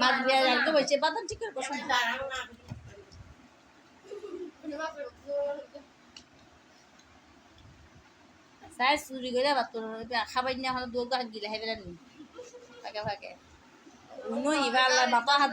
মাছ বিয়া রাখতে বলছে বাদাম ঠিক করে চাই চুরি করে বা তোর খাবাই না হলে দৌড় গাছ গিলে হেবে নি ফাঁকে ফাঁকে। উনো ইবার বাপা হাত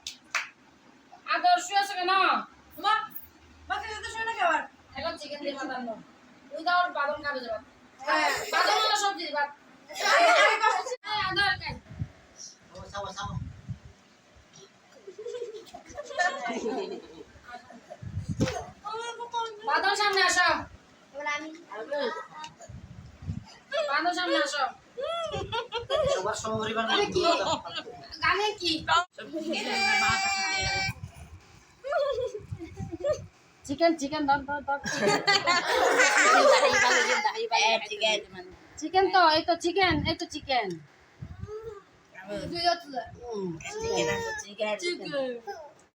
আদর্শ আছে কেন? এখন চিকেন দিয়ে বাদাম দাও ওই দাও বাদাম খাবে যাবা বাদাম হলো সবজি দিবা আদর খাই বাদাম সামনে আসো। বাদাম সামনে আসো। সবার সমপরিবার গানে কি? চিকেন চিকেন দাও দাও দাও চিকেন তো এই তো চিকেন এই তো চিকেন চিকেন চিকেন